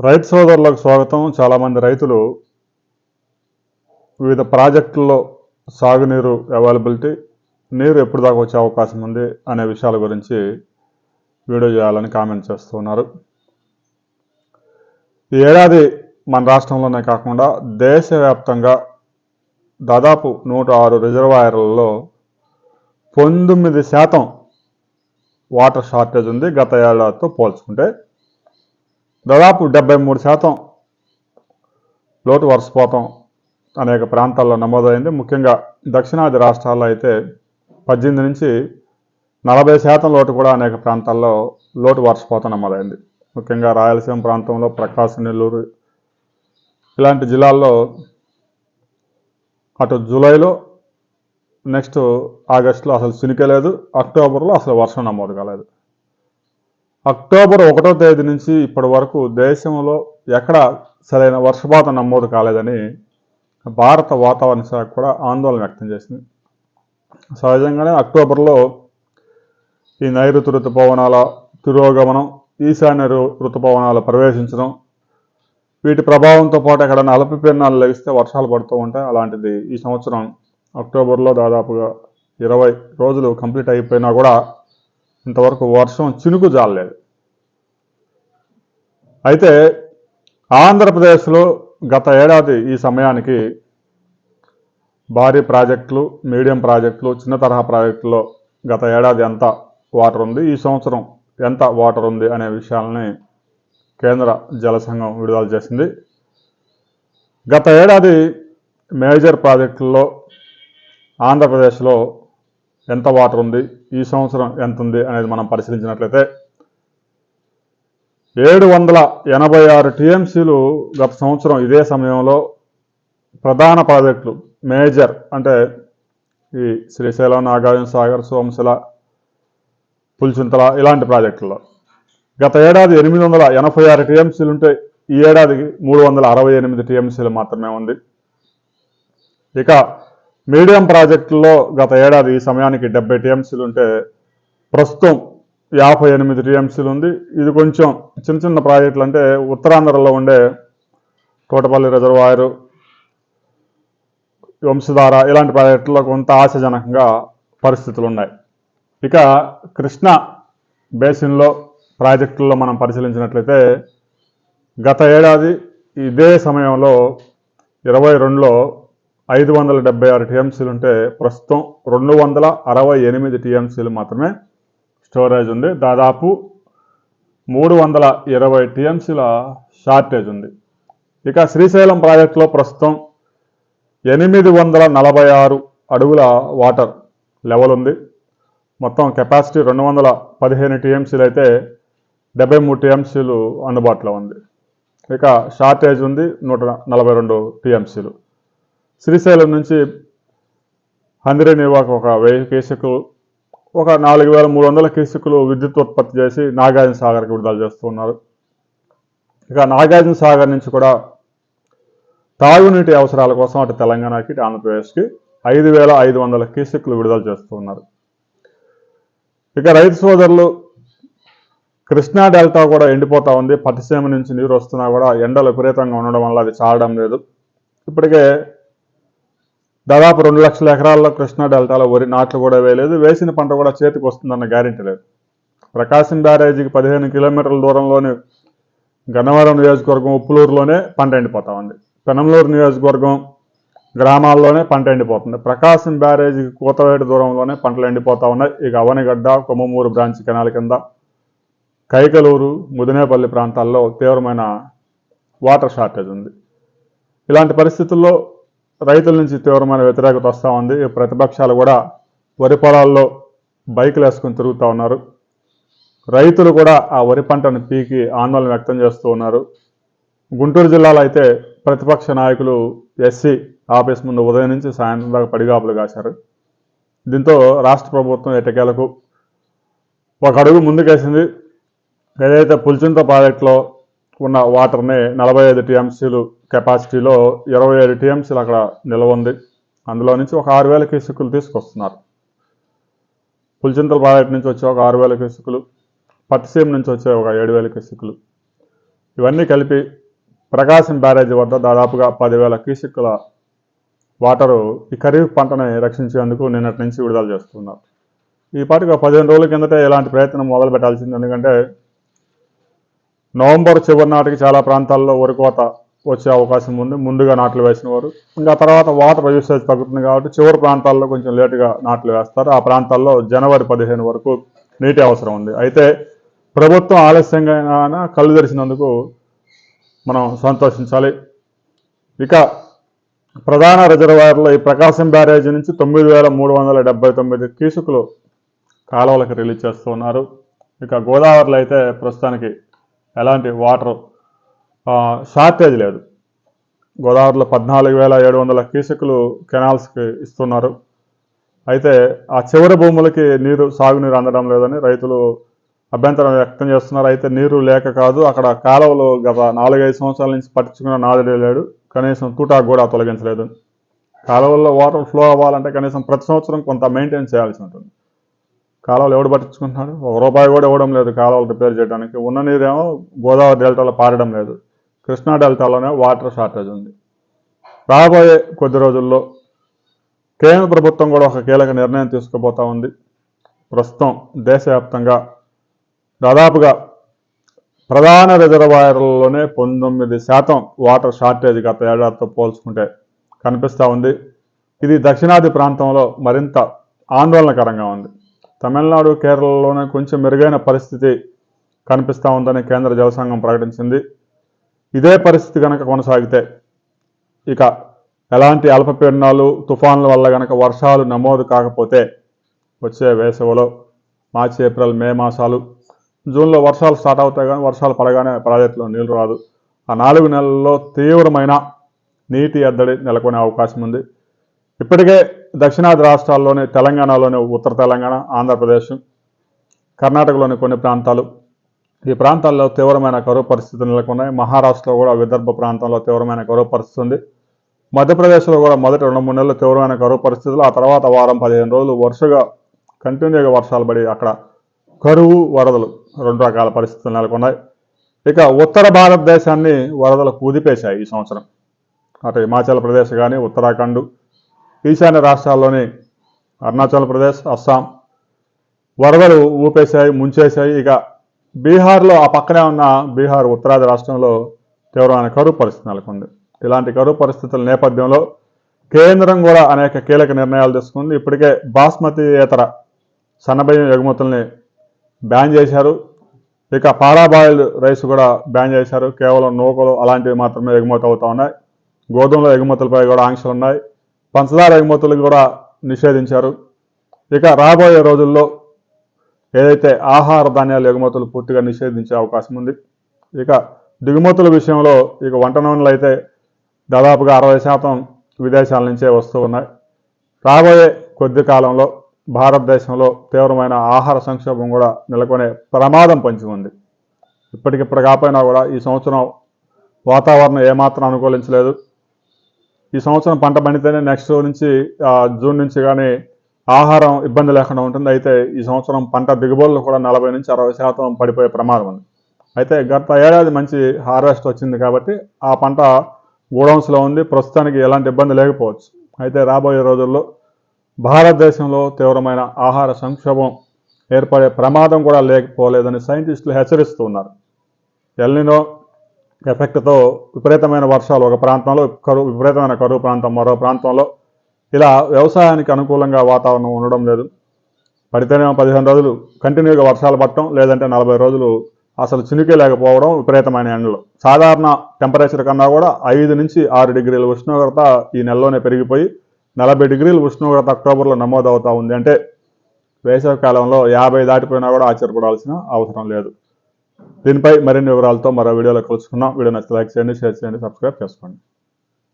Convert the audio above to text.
రైతు సోదరులకు స్వాగతం. చాలామంది రైతులు వివిధ ప్రాజెక్టుల్లో సాగునీరు అవైలబిలిటీ నీరు ఎప్పుడు దాకా వచ్చే అవకాశం ఉంది అనే విషయాల గురించి వీడియో చేయాలని కామెంట్ చేస్తున్నారు ఈ ఏడాది మన రాష్ట్రంలోనే కాకుండా దేశవ్యాప్తంగా దాదాపు నూట ఆరు రిజర్వాయర్లలో పంతొమ్మిది శాతం వాటర్ షార్టేజ్ ఉంది గత ఏడాదితో పోల్చుకుంటే. దాదాపు డెబ్బై మూడు శాతం లోటు వర్షపాతం అనేక ప్రాంతాల్లో నమోదైంది. ముఖ్యంగా దక్షిణాది రాష్ట్రాల్లో అయితే పద్దెనిమిది నుంచి నలభై శాతం లోటు కూడా అనేక ప్రాంతాల్లో లోటు వర్షపాతం నమోదైంది. ముఖ్యంగా రాయలసీమ ప్రాంతంలో ప్రకాశం నెల్లూరు ఇలాంటి జిల్లాల్లో అటు జూలైలో నెక్స్ట్ ఆగస్టులో అసలు చినికే లేదు. అక్టోబర్లో అసలు వర్షం నమోదు కాలేదు. అక్టోబర్ ఒకటో తేదీ నుంచి ఇప్పటి వరకు దేశంలో ఎక్కడ సరైన వర్షపాతం నమోదు కాలేదని భారత వాతావరణ శాఖ కూడా ఆందోళన వ్యక్తం చేసింది. సహజంగానే అక్టోబర్లో ఈ నైరుతి ఋతుపవనాల తిరోగమనం ఈశాన్య ఋతుపవనాలు ప్రవేశించడం వీటి ప్రభావంతో పాటు ఎక్కడైనా అల్పపీడనాలు లభిస్తే వర్షాలు పడుతూ ఉంటాయి. అలాంటిది ఈ సంవత్సరం అక్టోబర్లో దాదాపుగా ఇరవై రోజులు కంప్లీట్ అయిపోయినా కూడా ఇంతవరకు వర్షం చినుకు జాలలేదు అయితే ఆంధ్రప్రదేశ్లో గత ఏడాది ఈ సమయానికి భారీ ప్రాజెక్టులు మీడియం ప్రాజెక్టులు చిన్న తరహా ప్రాజెక్టులో గత ఏడాది ఎంత వాటర్ ఉంది ఈ సంవత్సరం ఎంత వాటర్ ఉంది అనే విషయాలని కేంద్ర జల సంఘం విడుదల చేసింది. గత ఏడాది మేజర్ ప్రాజెక్టుల్లో ఆంధ్రప్రదేశ్లో ఎంత వాటర్ ఉంది ఈ సంవత్సరం ఎంత ఉంది అనేది మనం పరిశీలించినట్లయితే ఏడు వందల ఎనభై ఆరు టీఎంసీలు గత సంవత్సరం ఇదే సమయంలో ప్రధాన ప్రాజెక్టులు మేజర్ అంటే ఈ శ్రీశైలం నాగార్జున సాగర్ సోమశిల పులిచింతల ఇలాంటి ప్రాజెక్టుల్లో. గత ఏడాది ఎనిమిది వందల ఎనభై ఆరు టీఎంసీలు ఉంటే ఈ ఏడాదికి మూడు వందల అరవై ఎనిమిది టీఎంసీలు మాత్రమే ఉంది. ఇక మీడియం ప్రాజెక్టుల్లో గత ఏడాది ఈ సమయానికి డెబ్బై టీఎంసీలు ఉంటే ప్రస్తుతం యాభై ఎనిమిది టీఎంసీలు ఉంది. ఇది కొంచెం చిన్న చిన్న ప్రాజెక్టులు అంటే ఉత్తరాంధ్రలో ఉండే తోటపల్లి రిజర్వాయరు వంశధార ఇలాంటి ప్రాజెక్టుల్లో కొంత ఆశాజనకంగా పరిస్థితులు ఉన్నాయి. ఇక కృష్ణా బేసిన్లో ప్రాజెక్టుల్లో మనం పరిశీలించినట్లయితే గత ఏడాది ఇదే సమయంలో ఇరవై రెండులో ఐదు వందల డెబ్బై ఆరు టీఎంసీలు ఉంటే ప్రస్తుతం రెండు వందల అరవై ఎనిమిది టీఎంసీలు మాత్రమే స్టోరేజ్ ఉంది. దాదాపు మూడు వందల ఇరవై టీఎంసీల షార్టేజ్ ఉంది. ఇక శ్రీశైలం ప్రాజెక్టులో ప్రస్తుతం ఎనిమిది వందల నలభై ఆరు అడుగుల వాటర్ లెవెల్ ఉంది. మొత్తం కెపాసిటీ రెండు వందల పదిహేను టీఎంసీలు అయితే డెబ్బై మూడు టీఎంసీలు అందుబాటులో ఉంది. ఇక షార్టేజ్ ఉంది నూట నలభై రెండు టీఎంసీలు. శ్రీశైలం నుంచి హందిరేనివాకు ఒక వెయ్యి కేసుకులు ఒక నాలుగు వేల మూడు వందల కేసుకులు విద్యుత్ ఉత్పత్తి చేసి నాగార్జున సాగర్కి విడుదల చేస్తున్నారు. ఇక నాగార్జున సాగర్ నుంచి కూడా తాగునీటి అవసరాల కోసం అటు తెలంగాణకి ఆంధ్రప్రదేశ్కి ఐదు వేల ఐదు వందల క్యూసెక్లు విడుదల చేస్తున్నారు. ఇక రైతు సోదరులు కృష్ణా డెల్టా కూడా ఎండిపోతా ఉంది. పట్టిసీమ నుంచి నీరు వస్తున్నా కూడా ఎండలు విపరీతంగా ఉండడం వల్ల అది చాలడం లేదు. ఇప్పటికే దాదాపు రెండు లక్షల ఎకరాల్లో కృష్ణా డెల్టాలో వరి నాట్లు కూడా వేయలేదు. వేసిన పంట కూడా చేతికి వస్తుందన్న గ్యారెంటీ లేదు. ప్రకాశం బ్యారేజీకి పదిహేను కిలోమీటర్ల దూరంలోని గన్నవరం నియోజకవర్గం ఉప్పులూరులోనే పంట ఎండిపోతా ఉంది. పెనంలూరు నియోజకవర్గం గ్రామాల్లోనే పంట ఎండిపోతుంది. ప్రకాశం బ్యారేజీకి కూతవేటి దూరంలోనే పంటలు ఎండిపోతా ఉన్నాయి. ఇక అవనిగడ్డ కొమ్మమూరు బ్రాంచ్ కెనాల కింద కైకలూరు ముదినేపల్లి ప్రాంతాల్లో తీవ్రమైన వాటర్ షార్టేజ్ ఉంది. ఇలాంటి పరిస్థితుల్లో రైతుల నుంచి తీవ్రమైన వ్యతిరేకత వస్తూ ఉంది. ప్రతిపక్షాలు కూడా వరి పొలాల్లో బైకులు వేసుకుని తిరుగుతూ ఉన్నారు. రైతులు కూడా ఆ వరి పంటను పీకి ఆందోళన వ్యక్తం చేస్తూ ఉన్నారు. గుంటూరు జిల్లాలో అయితే ప్రతిపక్ష నాయకులు ఎస్సీ ఆఫీస్ ముందు ఉదయం నుంచి సాయంత్రం దాకా పడిగాపులు కాశారు. దీంతో రాష్ట్ర ప్రభుత్వం ఎటకేలకు ఒక అడుగు ముందుకేసింది. ఏదైతే పుల్చింత ప్రాజెక్టులో ఉన్న వాటర్ని నలభై ఐదు టీఎంసీలు కెపాసిటీలో ఇరవై ఏడు టీఎంసీలు అక్కడ నిల్వ ఉంది అందులో నుంచి ఒక ఆరు వేల క్యూసెక్కులు తీసుకొస్తున్నారు. పులిచింతల ప్రాజెక్ట్ నుంచి వచ్చే ఒక ఆరు వేల క్యూసెక్కులు పట్టిసీమ నుంచి వచ్చే ఒక ఏడు వేల క్యూసెక్కులు. ఇవన్నీ కలిపి ప్రకాశం బ్యారేజ్ వద్ద దాదాపుగా పదివేల క్యూసెక్కుల వాటరు ఈ ఖరీఫ్ పంటని రక్షించేందుకు నిన్నటి నుంచి విడుదల చేస్తున్నారు. ఈ పాటికి పదిహేను రోజుల కిందటే ఇలాంటి ప్రయత్నం మొదలు పెట్టాల్సింది ఎందుకంటే నవంబర్ చివరి నాటికి చాలా ప్రాంతాల్లో వరి కోత వచ్చే అవకాశం ఉంది. ముందుగా నాట్లు వేసిన వారు ఇంకా తర్వాత వాటర్ యూసేజ్ తగ్గుతుంది కాబట్టి చివరి ప్రాంతాల్లో కొంచెం లేటుగా నాట్లు వేస్తారు. ఆ ప్రాంతాల్లో జనవరి పదిహేను వరకు నీటి అవసరం ఉంది. అయితే ప్రభుత్వం ఆలస్యంగా కళ్ళు తెరిచినందుకు మనం సంతోషించాలి. ఇక ప్రధాన రిజర్వాయర్లో ఈ ప్రకాశం బ్యారేజీ నుంచి తొమ్మిది వేల మూడు వందల డెబ్బై తొమ్మిది కీసుకులు కాలువలకు రిలీజ్ చేస్తున్నారు. ఇక గోదావరిలో అయితే ప్రస్తుతానికి ఎలాంటి వాటర్ షార్టేజ్ లేదు. గోదావరిలో పద్నాలుగు వేల ఏడు వందల క్యూసెక్కులు కెనాల్స్కి ఇస్తున్నారు. అయితే ఆ చివరి భూములకి నీరు సాగునీరు అందడం లేదని రైతులు అభ్యంతరం వ్యక్తం చేస్తున్నారు. అయితే నీరు లేక కాదు అక్కడ కాలువలు గత నాలుగైదు సంవత్సరాల నుంచి పట్టించుకున్న నాదుడే లేడు. కనీసం తూటాకు కూడా తొలగించలేదు. కాలువల్లో వాటర్ ఫ్లో అవ్వాలంటే కనీసం ప్రతి సంవత్సరం కొంత మెయింటైన్ చేయాల్సి ఉంటుంది. కాలువలు ఎవడు పట్టించుకుంటున్నాడు? ఒక రూపాయి కూడా ఇవ్వడం లేదు కాలువలు రిపేర్ చేయడానికి. ఉన్న నీరేమో గోదావరి డెల్టాలో పారడం లేదు. కృష్ణా డెల్టాలోనే వాటర్ షార్టేజ్ ఉంది. రాబోయే కొద్ది రోజుల్లో కేంద్ర ప్రభుత్వం కూడా ఒక కీలక నిర్ణయం తీసుకోబోతా ఉంది. ప్రస్తుతం దేశవ్యాప్తంగా దాదాపుగా ప్రధాన రిజర్వాయర్లలోనే పంతొమ్మిది శాతం వాటర్ షార్టేజ్ గత ఏడాదితో పోల్చుకుంటే కనిపిస్తూ ఉంది. ఇది దక్షిణాది ప్రాంతంలో మరింత ఆందోళనకరంగా ఉంది. తమిళనాడు కేరళలోనే కొంచెం మెరుగైన పరిస్థితి కనిపిస్తూ ఉందని కేంద్ర జలసంఘం ప్రకటించింది. ఇదే పరిస్థితి కనుక కొనసాగితే ఇక ఎలాంటి అల్పపీడనాలు తుఫాన్ల వల్ల కనుక వర్షాలు నమోదు కాకపోతే వచ్చే వేసవిలో మార్చి ఏప్రిల్ మే మాసాలు జూన్లో వర్షాలు స్టార్ట్ అవుతాయి కానీ వర్షాలు పడగానే ప్రాజెక్టులో నీళ్ళు రాదు. ఆ నాలుగు నెలల్లో తీవ్రమైన నీటి ఎద్దడి నెలకొనే అవకాశం ఉంది. ఇప్పటికే దక్షిణాది రాష్ట్రాల్లోని తెలంగాణలోని ఉత్తర తెలంగాణ ఆంధ్రప్రదేశ్ కర్ణాటకలోని కొన్ని ప్రాంతాలు. ఈ ప్రాంతాల్లో తీవ్రమైన కరువు పరిస్థితులు నెలకొన్నాయి. మహారాష్ట్రలో కూడా విదర్భ ప్రాంతంలో తీవ్రమైన కరువు పరిస్థితి ఉంది. మధ్యప్రదేశ్లో కూడా మొదటి రెండు మూడు నెలలు తీవ్రమైన కరువు పరిస్థితులు. ఆ తర్వాత వారం పదిహేను రోజులు వరుసగా కంటిన్యూగా వర్షాలు పడి అక్కడ కరువు వరదలు రెండు రకాల పరిస్థితులు నెలకొన్నాయి. ఇక ఉత్తర భారతదేశాన్ని వరదలు కుదిపేశాయి ఈ సంవత్సరం. అటు హిమాచల్ ప్రదేశ్ కానీ ఉత్తరాఖండ్ ఈశాన్య రాష్ట్రాల్లోని అరుణాచల్ ప్రదేశ్ అస్సాం. వరదలు ఊపేశాయి ముంచేశాయి. ఇక బీహార్లో ఆ పక్కనే ఉన్న బీహార్ ఉత్తరాది రాష్ట్రంలో తీవ్రమైన కరువు పరిస్థితి నెలకొంది. ఇలాంటి కరువు పరిస్థితుల నేపథ్యంలో కేంద్రం కూడా అనేక కీలక నిర్ణయాలు తీసుకుంది. ఇప్పటికే బాస్మతి ఇతర సన్నబియ్యం ఎగుమతుల్ని బ్యాన్ చేశారు. ఇక పారాబాయిల్ రైస్ కూడా బ్యాన్ చేశారు. కేవలం నూకలు అలాంటివి మాత్రమే ఎగుమతి అవుతా ఉన్నాయి. గోధుమల ఎగుమతులపై కూడా ఆంక్షలు ఉన్నాయి పంచదార ఎగుమతులు కూడా నిషేధించారు. ఇక రాబోయే రోజుల్లో ఏదైతే ఆహార ధాన్యాల ఎగుమతులు పూర్తిగా నిషేధించే అవకాశం ఉంది. ఇక దిగుమతుల విషయంలో ఇక వంట నూనెలు అయితే దాదాపుగా అరవై శాతం విదేశాల నుంచే వస్తూ ఉన్నాయి. రాబోయే కొద్ది కాలంలో భారతదేశంలో తీవ్రమైన ఆహార సంక్షోభం కూడా నెలకొనే ప్రమాదం పొంచి ఉంది. ఇప్పటికిప్పుడు కాకపోయినా కూడా ఈ సంవత్సరం వాతావరణం ఏమాత్రం అనుకూలించలేదు. ఈ సంవత్సరం పంట పండితేనే నెక్స్ట్ నుంచి జూన్ నుంచి కానీ ఆహారం ఇబ్బంది లేకుండా ఉంటుంది. అయితే ఈ సంవత్సరం పంట దిగుబడులు కూడా నలభై నుంచి అరవై శాతం పడిపోయే ప్రమాదం ఉంది. అయితే గత ఏడాది మంచి హార్వెస్ట్ వచ్చింది కాబట్టి ఆ పంట గోడౌన్స్లో ఉంది. ప్రస్తుతానికి ఎలాంటి ఇబ్బంది లేకపోవచ్చు. అయితే రాబోయే రోజుల్లో భారతదేశంలో తీవ్రమైన ఆహార సంక్షోభం ఏర్పడే ప్రమాదం కూడా లేకపోలేదని సైంటిస్టులు హెచ్చరిస్తూ ఉన్నారు. ఎల్నినో ఎఫెక్ట్తో విపరీతమైన వర్షాలు ఒక ప్రాంతంలో కరువు విపరీతమైన కరువు ప్రాంతం మరో ప్రాంతంలో ఇలా వ్యవసాయానికి అనుకూలంగా వాతావరణం ఉండడం లేదు. పడితేనేమో పదిహేను రోజులు కంటిన్యూగా వర్షాలు పట్టడం లేదంటే నలభై రోజులు అసలు చినుకే లేకపోవడం విపరీతమైన ఎండలు సాధారణ టెంపరేచర్ కన్నా కూడా ఐదు నుంచి ఆరు డిగ్రీల ఉష్ణోగ్రత ఈ నెలలోనే పెరిగిపోయి నలభై డిగ్రీల ఉష్ణోగ్రత అక్టోబర్లో నమోదవుతూ ఉంది. అంటే వేసవికాలంలో యాభై దాటిపోయినా కూడా ఆశ్చర్యపడాల్సిన అవసరం లేదు. దీనిపై మరిన్ని వివరాలతో మరో వీడియోలో కలుసుకున్నాం వీడియో నచ్చితే లైక్ చేయండి షేర్ చేయండి సబ్స్క్రైబ్ చేసుకోండి.